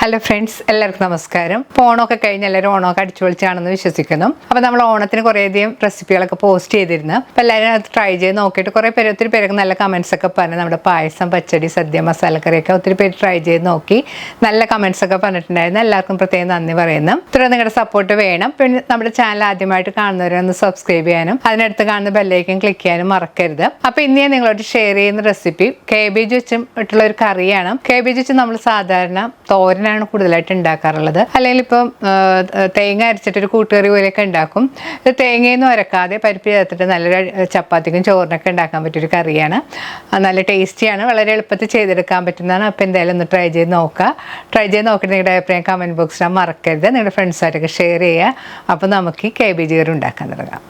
Hello friends എല്ലാവർക്കും നമസ്കാരം. ഇപ്പോൾ ഓണമൊക്കെ കഴിഞ്ഞ് എല്ലാവരും ഓണമൊക്കെ അടിച്ചു പൊളിച്ചാണെന്ന് വിശ്വസിക്കുന്നു. അപ്പോൾ നമ്മൾ ഓണത്തിന് കുറേയധികം റെസിപ്പികളൊക്കെ പോസ്റ്റ് ചെയ്തിരുന്നു. അപ്പോൾ എല്ലാവരും അത് ട്രൈ ചെയ്ത് നോക്കിയിട്ട് കുറേ പേര് ഒത്തിരി പേരൊക്കെ നല്ല കമൻസ് ഒക്കെ പറഞ്ഞു നമ്മുടെ പായസം പച്ചടി സദ്യ മസാലക്കറിയൊക്കെ ഒത്തിരി പേര് ട്രൈ ചെയ്ത് നോക്കി നല്ല കമൻസ് ഒക്കെ പറഞ്ഞിട്ടുണ്ടായിരുന്നു. എല്ലാവർക്കും പ്രത്യേകം നന്ദി പറയുന്നു. ഇത്ര നിങ്ങളുടെ സപ്പോർട്ട് വേണം. പിന്നെ നമ്മുടെ ചാനൽ ആദ്യമായിട്ട് കാണുന്നവരൊന്ന് സബ്സ്ക്രൈബ് ചെയ്യാനും അതിനടുത്ത് കാണുന്ന ബെല്ലൈക്കൻ ക്ലിക്ക് ചെയ്യാനും മറക്കരുത്. അപ്പോൾ ഇന്ന് ഞാൻ നിങ്ങളോട് ഷെയർ ചെയ്യുന്ന റെസിപ്പി കേബേജ് വെച്ചും ഇട്ടുള്ള ഒരു കറിയാണ്. കേബേജ് വെച്ച് നമ്മൾ സാധാരണ തോരനാണ് കൂടുതലായിട്ട് ഉണ്ടാക്കാറുള്ളത്. അല്ലെങ്കിൽ ഇപ്പം തേങ്ങ അരച്ചിട്ട് ഒരു കൂട്ടുകറി പോലെയൊക്കെ ഉണ്ടാക്കും. ഇത് തേങ്ങയൊന്നും അരക്കാതെ പരിപ്പ് ചേർത്തിട്ട് നല്ലൊരു ചപ്പാത്തിക്കും ചോറിനൊക്കെ ഉണ്ടാക്കാൻ പറ്റിയൊരു കറിയാണ്. നല്ല ടേസ്റ്റിയാണ്. വളരെ എളുപ്പത്തിൽ ചെയ്തെടുക്കാൻ പറ്റുന്നതാണ്. അപ്പോൾ എന്തായാലും ഒന്ന് ട്രൈ ചെയ്ത് നോക്കുക. ട്രൈ ചെയ്ത് നോക്കിയിട്ട് നിങ്ങളുടെ അഭിപ്രായം കമന്റ് ബോക്സിൽ മറക്കരുത്. നിങ്ങളുടെ ഫ്രണ്ട്സായിട്ടൊക്കെ ഷെയർ ചെയ്യുക. അപ്പോൾ നമുക്ക് ഈ കേബേജ് കറി ഉണ്ടാക്കാൻ തുടങ്ങാം.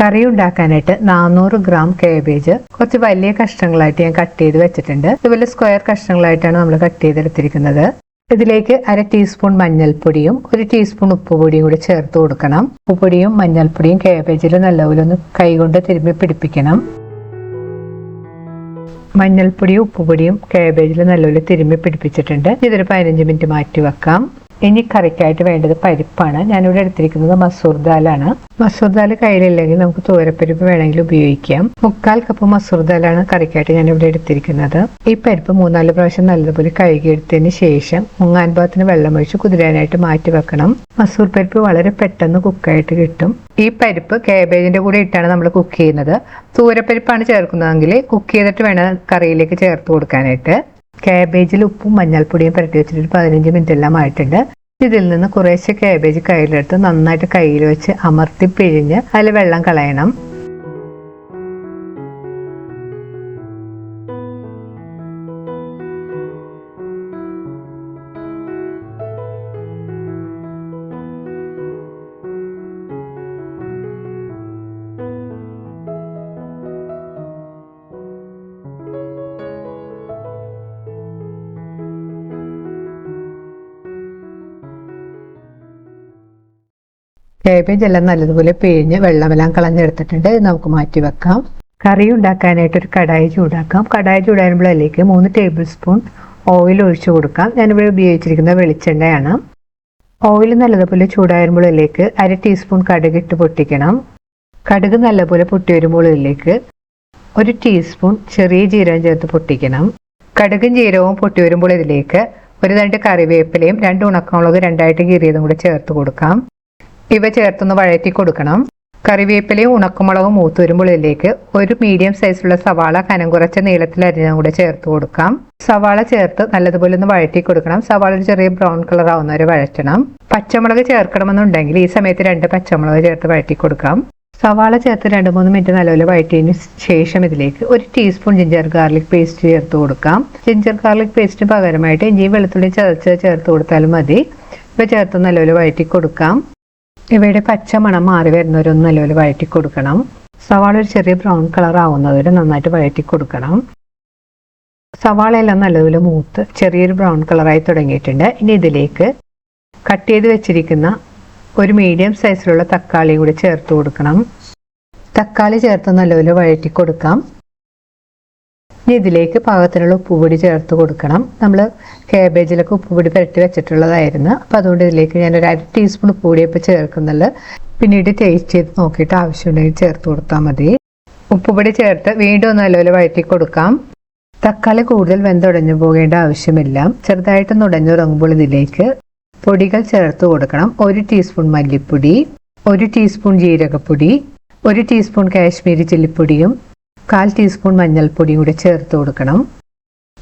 കറി ഉണ്ടാക്കാനായിട്ട് നാനൂറ് ഗ്രാം കേബേജ് കുറച്ച് വലിയ കഷ്ണങ്ങളായിട്ട് ഞാൻ കട്ട് ചെയ്ത് വെച്ചിട്ടുണ്ട്. ഇതുപോലെ സ്ക്വയർ കഷ്ണങ്ങളായിട്ടാണ് നമ്മൾ കട്ട് ചെയ്തെടുത്തിരിക്കുന്നത്. ഇതിലേക്ക് അര ടീസ്പൂൺ മഞ്ഞൾപ്പൊടിയും ഒരു ടീസ്പൂൺ ഉപ്പുപൊടിയും കൂടി ചേർത്ത് കൊടുക്കണം. ഉപ്പുപൊടിയും മഞ്ഞൾപ്പൊടിയും കേബേജിൽ നല്ലപോലെ ഒന്ന് കൈകൊണ്ട് തിരുമ്മി പിടിപ്പിക്കണം. മഞ്ഞൾപ്പൊടിയും ഉപ്പുപൊടിയും കേബേജിൽ നല്ലപോലെ തിരുമ്മി പിടിപ്പിച്ചിട്ടുണ്ട്. ഇതൊരു പതിനഞ്ച് മിനിറ്റ് മാറ്റി വെക്കാം. ഇനി കറിക്കായിട്ട് വേണ്ടത് പരിപ്പാണ്. ഞാനിവിടെ എടുത്തിരിക്കുന്നത് മസൂർ ദാലാണ്. മസൂർ ദാൽ കയ്യിലില്ലെങ്കിൽ നമുക്ക് തോരപ്പരിപ്പ് വേണമെങ്കിൽ ഉപയോഗിക്കാം. മുക്കാൽ കപ്പ് മസൂർ ദാലാണ് കറിക്കായിട്ട് ഞാനിവിടെ എടുത്തിരിക്കുന്നത്. ഈ പരിപ്പ് മൂന്നാൽ പ്രാവശ്യം നല്ലതുപോലെ കഴുകിയെടുത്തതിന് ശേഷം മുങ്ങാൻ ഭാഗത്തിന് വെള്ളമൊഴിച്ച് കുതിരാനായിട്ട് മാറ്റി വെക്കണം. മസൂർ പരിപ്പ് വളരെ പെട്ടെന്ന് കുക്കായിട്ട് കിട്ടും. ഈ പരിപ്പ് കാബേജിന്റെ കൂടെ ഇട്ടാണ് നമ്മൾ കുക്ക് ചെയ്യുന്നത്. തൂരപ്പരിപ്പാണ് ചേർക്കുന്നതെങ്കിൽ കുക്ക് ചെയ്തിട്ട് വേണം കറിയിലേക്ക് ചേർത്ത് കൊടുക്കാനായിട്ട്. കാബേജിൽ ഉപ്പും മഞ്ഞൾപ്പൊടിയും പുരട്ടി വെച്ചിട്ട് ഒരു പതിനഞ്ച് മിനിറ്റ് എല്ലാം ആയിട്ടുണ്ട്. ഇതിൽ നിന്ന് കുറേശ്ശെ കാബേജ് കയ്യിലെടുത്ത് നന്നായിട്ട് കയ്യിൽ വെച്ച് അമർത്തി പിഴിഞ്ഞ് അതിൽ വെള്ളം കളയണം. കേബേജ് എല്ലാം നല്ലതുപോലെ പിഴിഞ്ഞ് വെള്ളമെല്ലാം കളഞ്ഞെടുത്തിട്ടുണ്ട്. നമുക്ക് മാറ്റി വെക്കാം. കറി ഉണ്ടാക്കാനായിട്ട് ഒരു കടായി ചൂടാക്കാം. കടായി ചൂടാകുമ്പോഴേക്ക് മൂന്ന് ടേബിൾ സ്പൂൺ ഓയിൽ ഒഴിച്ചു കൊടുക്കാം. ഞാനിവിടെ ഉപയോഗിച്ചിരിക്കുന്ന വെളിച്ചെണ്ണയാണ്. ഓയിൽ നല്ലതുപോലെ ചൂടാകുമ്പോഴേക്ക് അര ടീസ്പൂൺ കടുക് ഇട്ട് പൊട്ടിക്കണം. കടുക് നല്ലപോലെ പൊട്ടി വരുമ്പോൾ ഒരു ടീസ്പൂൺ ചെറിയ ജീരകം ചേർത്ത് പൊട്ടിക്കണം. കടുകും ജീരകവും പൊട്ടി വരുമ്പോൾ ഇതിലേക്ക് ഒരു രണ്ട് കറിവേപ്പിലയും രണ്ട് ഉണക്കമുളക് രണ്ടായിട്ട് കീറിയതും കൂടെ ചേർത്ത് കൊടുക്കാം. ഇവ ചേർത്തൊന്ന് വഴറ്റി കൊടുക്കണം. കറിവേപ്പിലയും ഉണക്കമുളകും മൂത്ത് ഒരു മീഡിയം സൈസുള്ള സവാള കനം കുറച്ച നീളത്തിൽ അരിഞ്ഞും കൂടെ ചേർത്ത് കൊടുക്കാം. സവാള ചേർത്ത് നല്ലതുപോലെ ഒന്ന് വഴറ്റി കൊടുക്കണം. സവാള ഒരു ചെറിയ ബ്രൗൺ കളർ ആവുന്നവരെ വഴറ്റണം. പച്ചമുളക് ചേർക്കണമെന്നുണ്ടെങ്കിൽ ഈ സമയത്ത് രണ്ട് പച്ചമുളക് ചേർത്ത് വഴറ്റി കൊടുക്കാം. സവാള ചേർത്ത് രണ്ട് മൂന്ന് മിനിറ്റ് നല്ലപോലെ വഴറ്റിയതിന് ശേഷം ഇതിലേക്ക് ഒരു ടീസ്പൂൺ ജിഞ്ചർ ഗാർലിക് പേസ്റ്റ് ചേർത്ത് കൊടുക്കാം. ജിഞ്ചർ ഗാർലിക് പേസ്റ്റിന് പകരമായിട്ട് ഇഞ്ചിയും വെളുത്തുള്ളി ചതച്ച് ചേർത്ത് കൊടുത്താലും മതി. ഇവ ചേർത്ത് നല്ലപോലെ വഴറ്റി കൊടുക്കാം. ഇവയുടെ പച്ച മണം മാറി വരുന്നവരൊന്ന് നല്ലപോലെ വഴറ്റി കൊടുക്കണം. സവാള ഒരു ചെറിയ ബ്രൗൺ കളർ ആവുന്നവരെ നന്നായിട്ട് വഴറ്റി കൊടുക്കണം. സവാളയെല്ലാം നല്ലതുപോലെ മൂത്ത് ചെറിയൊരു ബ്രൗൺ കളറായി തുടങ്ങിയിട്ടുണ്ട്. ഇനി ഇതിലേക്ക് കട്ട് ചെയ്ത് വെച്ചിരിക്കുന്ന ഒരു മീഡിയം സൈസിലുള്ള തക്കാളി കൂടി ചേർത്ത് കൊടുക്കണം. തക്കാളി ചേർത്ത് നല്ലപോലെ വഴറ്റി കൊടുക്കാം. ഇനി ഇതിലേക്ക് പാകത്തിനുള്ള ഉപ്പുപൊടി ചേർത്ത് കൊടുക്കണം. നമ്മൾ കാബേജിലൊക്കെ ഉപ്പുപൊടി പുരട്ടി വെച്ചിട്ടുള്ളതായിരുന്നു. അപ്പോൾ അതുകൊണ്ട് ഇതിലേക്ക് ഞാൻ ഒരു അര ടീസ്പൂൺ ഉപ്പുപൊടി ഇപ്പോൾ ചേർക്കുന്നുണ്ട് പിന്നീട് ടേസ്റ്റ് ചെയ്ത് നോക്കിയിട്ട് ആവശ്യമുണ്ടെങ്കിൽ ചേർത്ത് കൊടുത്താൽ മതി. ഉപ്പുപൊടി ചേർത്ത് വീണ്ടും ഒന്ന് നല്ലപോലെ വഴറ്റി കൊടുക്കാം. തക്കാളി കൂടുതൽ വെന്തുടഞ്ഞു പോകേണ്ട ആവശ്യമില്ല. ചെറുതായിട്ടൊന്ന് ഉടഞ്ഞു തുടങ്ങുമ്പോൾ ഇതിലേക്ക് പൊടികൾ ചേർത്ത് കൊടുക്കണം. ഒരു ടീസ്പൂൺ മല്ലിപ്പൊടി ഒരു ടീസ്പൂൺ ജീരകപ്പൊടി ഒരു ടീസ്പൂൺ കാശ്മീരി ചില്ലിപ്പൊടിയും കാൽ ടീസ്പൂൺ മഞ്ഞൾപ്പൊടി കൂടി ചേർത്ത് കൊടുക്കണം.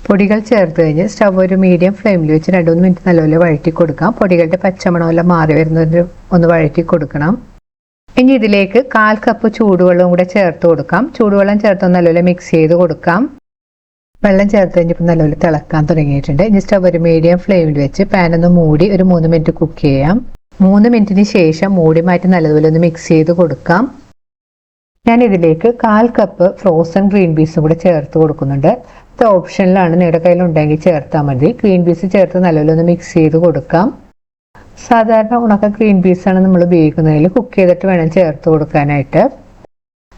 പൊടികൾ ചേർത്ത് കഴിഞ്ഞ് സ്റ്റവ് ഒരു മീഡിയം ഫ്ലെയിമിൽ വെച്ച് രണ്ട് മൂന്ന് മിനിറ്റ് നല്ലപോലെ വഴറ്റി കൊടുക്കാം. പൊടികളുടെ പച്ചമണമെല്ലാം മാറി വരുന്നതിന് ഒന്ന് വഴറ്റി കൊടുക്കണം. ഇനി ഇതിലേക്ക് കാൽ കപ്പ് ചൂടുവെള്ളവും കൂടെ ചേർത്ത് കൊടുക്കാം. ചൂടുവെള്ളം ചേർത്ത് നല്ലപോലെ മിക്സ് ചെയ്ത് കൊടുക്കാം. വെള്ളം ചേർത്ത് കഴിഞ്ഞപ്പോൾ നല്ലപോലെ തിളക്കാൻ തുടങ്ങിയിട്ടുണ്ട്. ഇനി സ്റ്റവ് ഒരു മീഡിയം ഫ്ലെയിമിൽ വെച്ച് പാൻ ഒന്ന് മൂടി ഒരു മൂന്ന് മിനിറ്റ് കുക്ക് ചെയ്യാം. മൂന്ന് മിനിറ്റിന് ശേഷം മൂടി മാറ്റി നല്ലതുപോലെ ഒന്ന് മിക്സ് ചെയ്ത് കൊടുക്കാം. ഞാൻ ഇതിലേക്ക് കാൽ കപ്പ് ഫ്രോസൺ ഗ്രീൻ പീസും കൂടെ ചേർത്ത് കൊടുക്കുന്നുണ്ട്. ഇത് ഓപ്ഷനിലാണ് നിങ്ങളുടെ കയ്യിൽ ഉണ്ടെങ്കിൽ ചേർത്താൽ മതി. ഗ്രീൻ പീസ് ചേർത്ത് നല്ലപോലെ ഒന്ന് മിക്സ് ചെയ്ത് കൊടുക്കാം. സാധാരണ ഉണക്ക ഗ്രീൻ പീസാണ് നമ്മൾ ഉപയോഗിക്കുന്നതിൽ കുക്ക് ചെയ്തിട്ട് വേണം ചേർത്ത് കൊടുക്കാനായിട്ട്.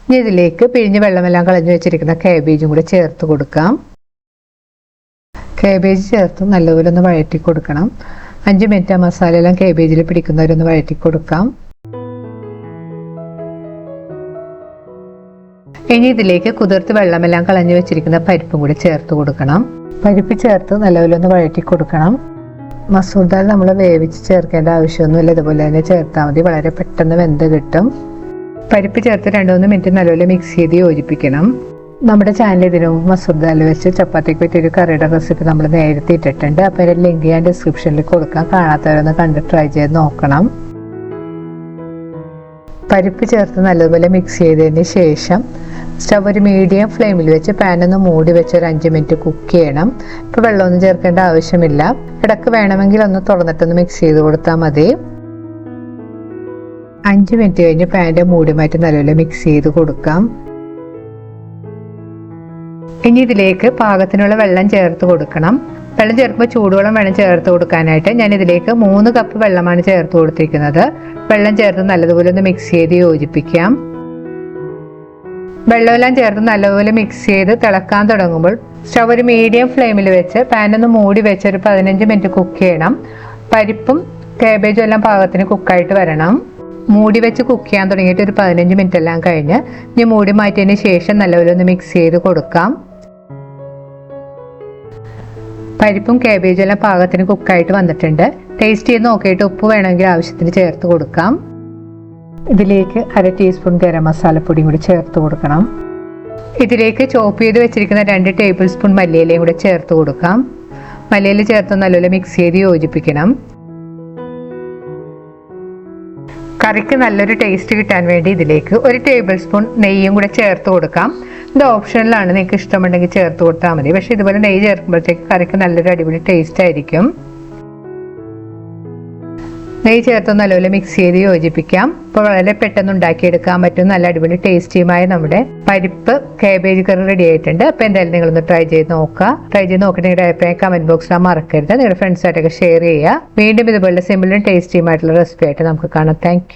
ഇനി ഇതിലേക്ക് പിഴിഞ്ഞ് വെള്ളമെല്ലാം കളഞ്ഞു വെച്ചിരിക്കുന്ന കാബേജും കൂടെ ചേർത്ത് കൊടുക്കാം. കാബേജ് ചേർത്ത് നല്ലപോലെ ഒന്ന് വഴറ്റി കൊടുക്കണം അഞ്ച് മിനിറ്റ് ആ മസാലയെല്ലാം കാബേജിൽ പിടിക്കുന്നവരൊന്ന് വഴറ്റി കൊടുക്കാം ഇനി ഇതിലേക്ക് കുതിർത്ത് വെള്ളമെല്ലാം കളഞ്ഞു വെച്ചിരിക്കുന്ന പരിപ്പും കൂടി ചേർത്ത് കൊടുക്കണം. പരിപ്പ് ചേർത്ത് നല്ലപോലെ ഒന്ന് വഴറ്റി കൊടുക്കണം. മസൂർ ദാൽ നമ്മൾ വേവിച്ച് ചേർക്കേണ്ട ആവശ്യമൊന്നുമില്ല. ഇതുപോലെ തന്നെ ചേർത്താൽ മതി. വളരെ പെട്ടെന്ന് വെന്ത് കിട്ടും. പരിപ്പ് ചേർത്ത് രണ്ട് മൂന്ന് മിനിറ്റ് നല്ലപോലെ മിക്സ് ചെയ്ത് യോജിപ്പിക്കണം. നമ്മുടെ ചാനൽ ഇതിനു മസൂർ ദാൽ വെച്ച് ചപ്പാത്തിക്ക് പറ്റിയൊരു കറിയുടെ റെസിപ്പി നമ്മൾ നേരത്തെ ഇട്ടിട്ടുണ്ട്. അപ്പോൾ അതിന്റെ ലിങ്ക് ഞാൻ ഡിസ്ക്രിപ്ഷനിൽ കൊടുക്കാം. കാണാത്തവരൊന്ന് കണ്ട് ട്രൈ ചെയ്ത് നോക്കണം. പരിപ്പ് ചേർത്ത് നല്ലതുപോലെ മിക്സ് ചെയ്തതിന് ശേഷം സ്റ്റവ് ഒരു മീഡിയം ഫ്ലെയിമിൽ വെച്ച് പാൻ ഒന്ന് മൂടി വെച്ച് ഒരു അഞ്ച് മിനിറ്റ് കുക്ക് ചെയ്യണം. ഇപ്പോൾ വെള്ളമൊന്നും ചേർക്കേണ്ട ആവശ്യമില്ല. ഇടയ്ക്ക് വേണമെങ്കിൽ ഒന്ന് തുറന്നിട്ടൊന്ന് മിക്സ് ചെയ്ത് കൊടുത്താൽ മതി. അഞ്ച് മിനിറ്റ് കഴിഞ്ഞ് പാന്റെ മൂടി മാറ്റി നല്ലപോലെ മിക്സ് ചെയ്ത് കൊടുക്കാം. ഇനി ഇതിലേക്ക് പാകത്തിനുള്ള വെള്ളം ചേർത്ത് കൊടുക്കണം. വെള്ളം ചേർക്കുമ്പോൾ ചൂടുവെള്ളം വേണം ചേർത്ത് കൊടുക്കാനായിട്ട്. ഞാൻ ഇതിലേക്ക് മൂന്ന് കപ്പ് വെള്ളമാണ് ചേർത്ത് കൊടുത്തിരിക്കുന്നത്. വെള്ളം ചേർത്ത് നല്ലതുപോലെ ഒന്ന് മിക്സ് ചെയ്ത് യോജിപ്പിക്കാം. വെള്ളമെല്ലാം ചേർത്ത് നല്ലതുപോലെ മിക്സ് ചെയ്ത് തിളക്കാൻ തുടങ്ങുമ്പോൾ സ്റ്റവ് ഒരു മീഡിയം ഫ്ലെയിമിൽ വെച്ച് പാൻ ഒന്ന് മൂടി വെച്ച് ഒരു പതിനഞ്ച് മിനിറ്റ് കുക്ക് ചെയ്യണം. പരിപ്പും കാബേജും എല്ലാം പാകത്തിന് കുക്കായിട്ട് വരണം. മൂടി വെച്ച് കുക്ക് ചെയ്യാൻ തുടങ്ങിയിട്ട് ഒരു പതിനഞ്ച് മിനിറ്റ് എല്ലാം കഴിഞ്ഞ് ഇനി മൂടി മാറ്റിയതിന് ശേഷം നല്ലപോലെ ഒന്ന് മിക്സ് ചെയ്ത് കൊടുക്കാം. പരിപ്പും കാബേജും എല്ലാം പാകത്തിന് കുക്കായിട്ട് വന്നിട്ടുണ്ട്. ടേസ്റ്റ് ചെയ്ത് നോക്കിയിട്ട് ഉപ്പ് വേണമെങ്കിൽ ആവശ്യത്തിന് ചേർത്ത് കൊടുക്കാം. ഇതിലേക്ക് അര ടീസ്പൂൺ ഗരം മസാലപ്പൊടിയും കൂടി ചേർത്ത് കൊടുക്കണം. ഇതിലേക്ക് ചോപ്പ് ചെയ്ത് വെച്ചിരിക്കുന്ന രണ്ട് ടേബിൾ സ്പൂൺ മല്ലിയിലയും കൂടി ചേർത്ത് കൊടുക്കാം. മല്ലിയില ചേർത്ത് നല്ലപോലെ മിക്സ് ചെയ്ത് യോജിപ്പിക്കണം. കറിക്ക് നല്ലൊരു ടേസ്റ്റ് കിട്ടാൻ വേണ്ടി ഇതിലേക്ക് ഒരു ടേബിൾ സ്പൂൺ നെയ്യും കൂടെ ചേർത്ത് കൊടുക്കാം. ഇത് ഓപ്ഷനിലാണ് നിങ്ങൾക്ക് ഇഷ്ടമുണ്ടെങ്കിൽ ചേർത്ത് കൊടുത്താൽ മതി. പക്ഷേ ഇതുപോലെ നെയ്യ് ചേർക്കുമ്പോഴത്തേക്ക് കറിക്ക് നല്ലൊരു അടിപൊളി ടേസ്റ്റ് ആയിരിക്കും. നെയ്യ് ചേർത്ത് നല്ലപോലെ മിക്സ് ചെയ്ത് യോജിപ്പിക്കാം. ഇപ്പോൾ വളരെ പെട്ടെന്ന് ഉണ്ടാക്കിയെടുക്കാൻ പറ്റും. നല്ല അടിപൊളി ടേസ്റ്റിയുമായ നമ്മുടെ പരിപ്പ് കാബേജ് കറി റെഡി ആയിട്ടുണ്ട്. അപ്പോൾ എന്തായാലും നിങ്ങളൊന്ന് ട്രൈ ചെയ്ത് നോക്കുക. ട്രൈ ചെയ്ത് നോക്കിയിട്ട് നിങ്ങളുടെ അഭിപ്രായം കമന്റ് ബോക്സിൽ മറക്കരുത്. നിങ്ങളുടെ ഫ്രണ്ട്സായിട്ടൊക്കെ ഷെയർ ചെയ്യുക. വീണ്ടും ഇതുപോലെ സിമ്പിളും ടേസ്റ്റിയുമായിട്ടുള്ള റെസിപ്പി ആയിട്ട് നമുക്ക് കാണാം. താങ്ക്